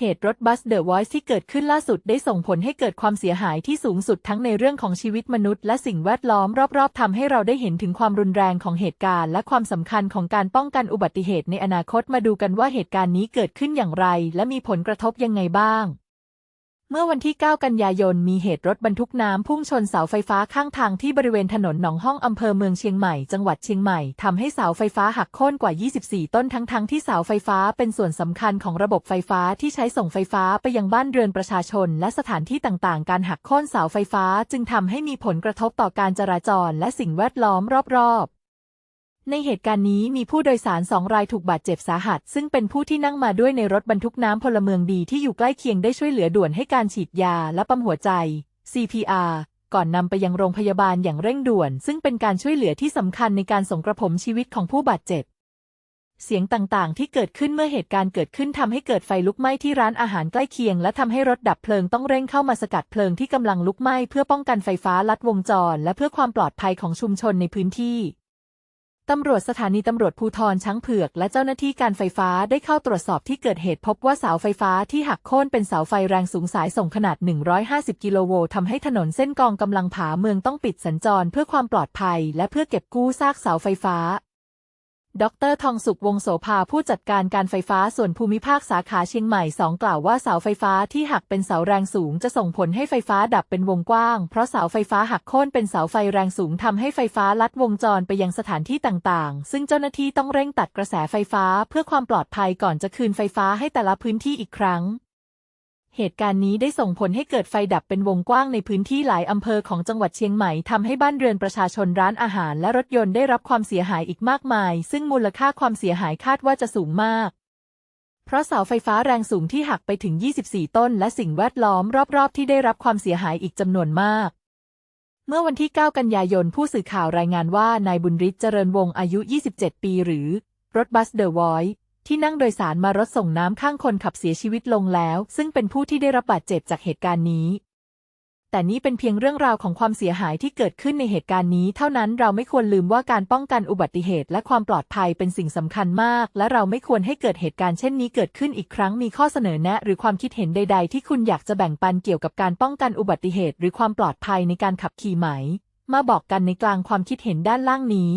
เหตุรถบัสเดอะวอยซ์ที่เกิดขึ้นล่าสุดได้ส่งผลให้เกิดความเสียหายที่สูงสุดทั้งในเรื่องของชีวิตมนุษย์และสิ่งแวดล้อมรอบๆทำให้เราได้เห็นถึงความรุนแรงของเหตุการณ์และความสำคัญของการป้องกันอุบัติเหตุในอนาคตมาดูกันว่าเหตุการณ์นี้เกิดขึ้นอย่างไร และมีผลกระทบยังไงบ้าง เมื่อวันที่ 9 กันยายน มีเหตุรถบรรทุกน้ำพุ่งชนเสาไฟฟ้าข้างทางที่บริเวณถนนหนองห้องอำเภอเมืองเชียงใหม่ จังหวัดเชียงใหม่ ทำให้เสาไฟฟ้าหักโค่นกว่า 24 ต้นทั้งๆทที่เสาไฟฟ้าเป็นส่วนสำคัญของระบบไฟฟ้าที่ใช้ส่งไฟฟ้าไปยังบ้านเรือนประชาชน และสถานที่ต่างๆ การหักโค่นเสาไฟฟ้าจึงทำให้มีผลกระทบต่อการจราจรและสิ่งแวดล้อมรอบๆ ในเหตุการณ์นี้มีผู้โดยสารสองรายถูกบาดเจ็บสาหัส ซึ่งเป็นผู้ที่นั่งมาด้วยในรถบรรทุกน้ำพลเมืองดีที่อยู่ใกล้เคียงได้ช่วยเหลือด่วนให้การฉีดยาและปั๊มหัวใจ CPR ก่อนนำไปยังโรงพยาบาลอย่างเร่งด่วน ซึ่งเป็นการช่วยเหลือที่สำคัญในการส่งกระผมชีวิตของผู้บาดเจ็บ เสียงต่างๆ ที่เกิดขึ้นเมื่อเหตุการณ์เกิดขึ้นทำให้เกิดไฟลุกไหม้ที่ร้านอาหารใกล้เคียง และทำให้รถดับเพลิงต้องเร่งเข้ามาสกัดเพลิงที่กำลังลุกไหม้เพื่อป้องกันไฟฟ้าลัดวงจร และเพื่อความปลอดภัยของชุมชนในพื้นที่ ตำรวจสถานีตำรวจภูธรช้างเผือก และเจ้าหน้าที่การไฟฟ้าได้เข้าตรวจสอบที่เกิดเหตุพบว่าเสาไฟฟ้าที่หักโค่นเป็นเสาไฟแรงสูงสายส่งขนาด 150 กิโลโวลต์ทำให้ถนนเส้นกองกำลังผาเมืองต้องปิดสัญจรเพื่อความปลอดภัย และเพื่อเก็บกู้ซากเสาไฟฟ้า ดรทองสุขวงโสภาผู้จัดการการไฟฟ้าส่วนภูมิภาคสาขาเชียงใหม่สองกล่าวว่าเสาไฟฟ้าที่หักเป็นเสาแรงสูงจะส่งผลให้ไฟฟ้าดับเป็นวงกว้าง เพราะเสาไฟฟ้าหักโค่นเป็นเสาไฟแรงสูงทำให้ไฟฟ้าลัดวงจรไปยังสถานที่ต่างๆ ซึ่งเจ้าหน้าที่ต้องเร่งตัดกระแสไฟฟ้าเพื่อความปลอดภัยก่อนจะคืนไฟฟ้าให้แต่ละพื้นที่อีกครั้ง เหตุการณ์นี้ได้ส่งผลให้เกิดไฟดับเป็นวงกว้างในพื้นที่หลายอำเภอของจังหวัดเชียงใหม่ทำให้บ้านเรือนประชาชนร้านอาหารและรถยนต์ได้รับความเสียหายอีกมากมาย ซึ่งมูลค่าความเสียหายคาดว่าจะสูงมาก เพราะเสาไฟฟ้าแรงสูงที่หักไปถึง 24 ต้น และสิ่งแวดล้อมรอบๆ ที่ได้รับความเสียหายอีกจำนวนมาก เมื่อวันที่ 9 กันยายนผู้สื่อข่าวรายงานว่านายบุญฤทธิ์เจริญวงศ์อายุ 27 ปี หรือ รถบัสเดอะวอย ที่นั่งโดยสารมารถส่งน้ำข้างคนขับเสียชีวิตลงแล้ว ซึ่งเป็นผู้ที่ได้รับบาดเจ็บจากเหตุการณ์นี้ แต่นี้เป็นเพียงเรื่องราวของความเสียหายที่เกิดขึ้นในเหตุการณ์นี้ เท่านั้นเราไม่ควรลืมว่าการป้องกันอุบัติเหตุและความปลอดภัยเป็นสิ่งสำคัญมาก และเราไม่ควรให้เกิดเหตุการณ์เช่นนี้เกิดขึ้นอีกครั้งมีข้อเสนอแนะ หรือความคิดเห็นใด ๆ ที่คุณอยากจะแบ่งปันเกี่ยวกับการป้องกันอุบัติเหตุ หรือความปลอดภัยในการขับขี่ไหม มาบอกกันในกลางความคิดเห็นด้านล่างนี้